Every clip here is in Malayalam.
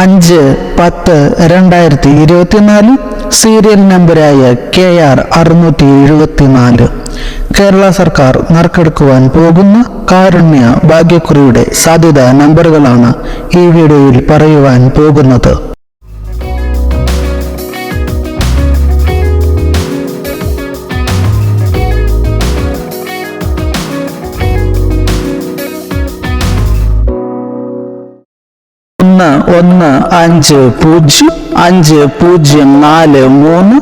അഞ്ച് പത്ത് രണ്ടായിരത്തി ഇരുപത്തിനാല് സീരിയൽ നമ്പരായ കെ ആർ അറുന്നൂറ്റി എഴുപത്തിനാല് കേരള സർക്കാർ നറുക്കെടുക്കുവാൻ പോകുന്ന കാരുണ്യ ഭാഗ്യക്കുറിയുടെ സാധ്യത നമ്പറുകളാണ് ഈ വീഡിയോയിൽ പറയുവാൻ പോകുന്നത്. ഒന്ന് ഒന്ന് അഞ്ച് പൂജ്യം അഞ്ച് പൂജ്യം നാല് മൂന്ന്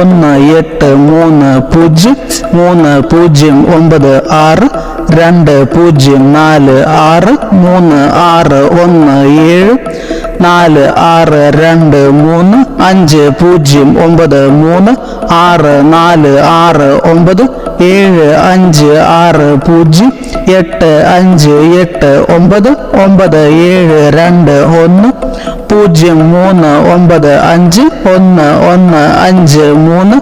ഒന്ന് എട്ട് മൂന്ന് പൂജ്യം മൂന്ന് പൂജ്യം ഒമ്പത് ആറ് രണ്ട് പൂജ്യം നാല് ആറ് മൂന്ന് ആറ് ഒന്ന് ഏഴ് നാല് ആറ് രണ്ട് മൂന്ന് അഞ്ച് പൂജ്യം ഒമ്പത് മൂന്ന് ആറ് നാല് ആറ് ഒമ്പത് ഏഴ് അഞ്ച് ആറ് പൂജ്യം എട്ട് അഞ്ച് എട്ട് ഒമ്പത് ഒമ്പത് ഏഴ് രണ്ട് ഒന്ന് പൂജ്യം മൂന്ന് ഒമ്പത് അഞ്ച് ഒന്ന് ഒന്ന് അഞ്ച് മൂന്ന്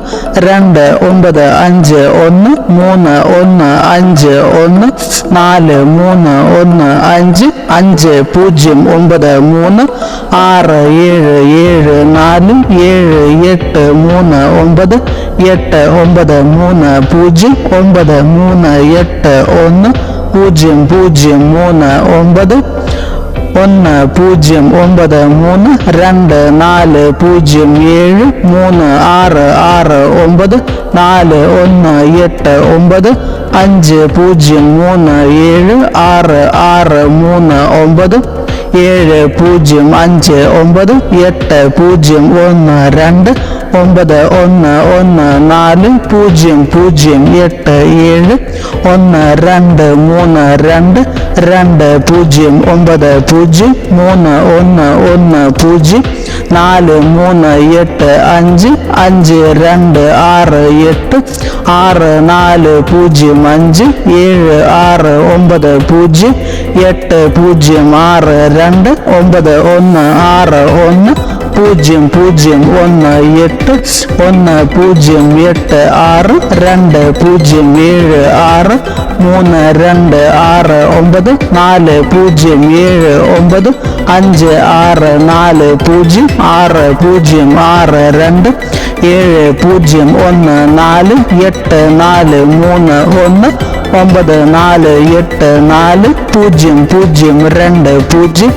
രണ്ട് ഒമ്പത് അഞ്ച് ഒന്ന് മൂന്ന് ഒന്ന് അഞ്ച് ഒന്ന് നാല് മൂന്ന് ഒന്ന് അഞ്ച് അഞ്ച് പൂജ്യം ഒമ്പത് മൂന്ന് ആറ് ഏഴ് ഏഴ് നാല് ഏഴ് എട്ട് മൂന്ന് ഒമ്പത് എട്ട് ഒമ്പത് മൂന്ന് പൂജ്യം ഒമ്പത് മൂന്ന് എട്ട് ഒന്ന് പൂജ്യം പൂജ്യം മൂന്ന് ഒമ്പത് ഒന്ന് പൂജ്യം ഒമ്പത് മൂന്ന് രണ്ട് നാല് പൂജ്യം ഏഴ് മൂന്ന് ആറ് ആറ് ഒമ്പത് നാല് ഒന്ന് എട്ട് ഒമ്പത് അഞ്ച് പൂജ്യം മൂന്ന് ഏഴ് ആറ് ആറ് മൂന്ന് ഒമ്പത് ഏഴ് പൂജ്യം അഞ്ച് ഒമ്പത് എട്ട് പൂജ്യം ഒന്ന് രണ്ട് ഒമ്പത് ഒന്ന് ഒന്ന് നാല് പൂജ്യം പൂജ്യം എട്ട് ഏഴ് ഒന്ന് രണ്ട് മൂന്ന് രണ്ട് രണ്ട് പൂജ്യം ഒമ്പത് പൂജ്യം മൂന്ന് ഒന്ന് ഒന്ന് പൂജ്യം നാല് മൂന്ന് എട്ട് അഞ്ച് അഞ്ച് രണ്ട് ആറ് എട്ട് ആറ് നാല് പൂജ്യം അഞ്ച് ഏഴ് ആറ് ഒമ്പത് പൂജ്യം എട്ട് പൂജ്യം ആറ് രണ്ട് ഒമ്പത് ഒന്ന് ആറ് ഒന്ന് പൂജ്യം പൂജ്യം ഒന്ന് എട്ട് ഒന്ന് പൂജ്യം എട്ട് ആറ് രണ്ട് പൂജ്യം ഏഴ് ആറ് മൂന്ന് രണ്ട് ആറ് ഒമ്പത് നാല് പൂജ്യം ഏഴ് ഒമ്പത് അഞ്ച് ആറ് നാല് പൂജ്യം ആറ് പൂജ്യം ആറ് രണ്ട് ഏഴ് പൂജ്യം ഒന്ന് നാല് എട്ട് നാല് മൂന്ന് ഒന്ന് ഒമ്പത് നാല് എട്ട് നാല് പൂജ്യം പൂജ്യം രണ്ട് പൂജ്യം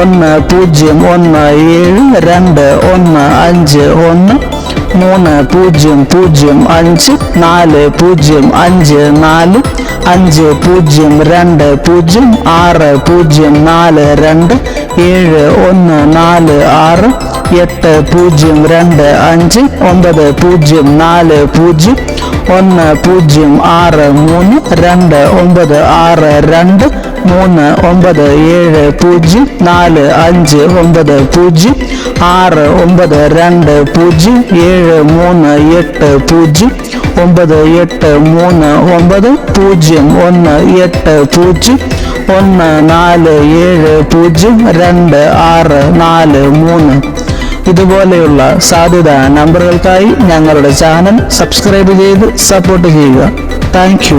ഒന്ന് പൂജ്യം ഒന്ന് ഏഴ് രണ്ട് ഒന്ന് അഞ്ച് ഒന്ന് മൂന്ന് പൂജ്യം പൂജ്യം അഞ്ച് നാല് പൂജ്യം അഞ്ച് നാല് അഞ്ച് പൂജ്യം രണ്ട് പൂജ്യം ആറ് പൂജ്യം നാല് രണ്ട് ഏഴ് ഒന്ന് നാല് ആറ് എട്ട് പൂജ്യം രണ്ട് അഞ്ച് ഒമ്പത് പൂജ്യം നാല് പൂജ്യം ഒന്ന് പൂജ്യം ആറ് മൂന്ന് രണ്ട് ഒമ്പത് ആറ് രണ്ട് മൂന്ന് ഒമ്പത് ഏഴ് പൂജ്യം നാല് അഞ്ച് ഒമ്പത് പൂജ്യം ആറ് ഒമ്പത് രണ്ട് പൂജ്യം ഏഴ് മൂന്ന് എട്ട് പൂജ്യം ഒമ്പത് എട്ട് മൂന്ന് ഒമ്പത് പൂജ്യം ഒന്ന് എട്ട് പൂജ്യം ഒന്ന് നാല് ഏഴ് പൂജ്യം രണ്ട് ആറ് നാല് മൂന്ന്. ഇതുപോലെയുള്ള സാധ്യത നമ്പറുകൾക്കായി ഞങ്ങളുടെ ചാനൽ സബ്സ്ക്രൈബ് ചെയ്ത് സപ്പോർട്ട് ചെയ്യുക. താങ്ക്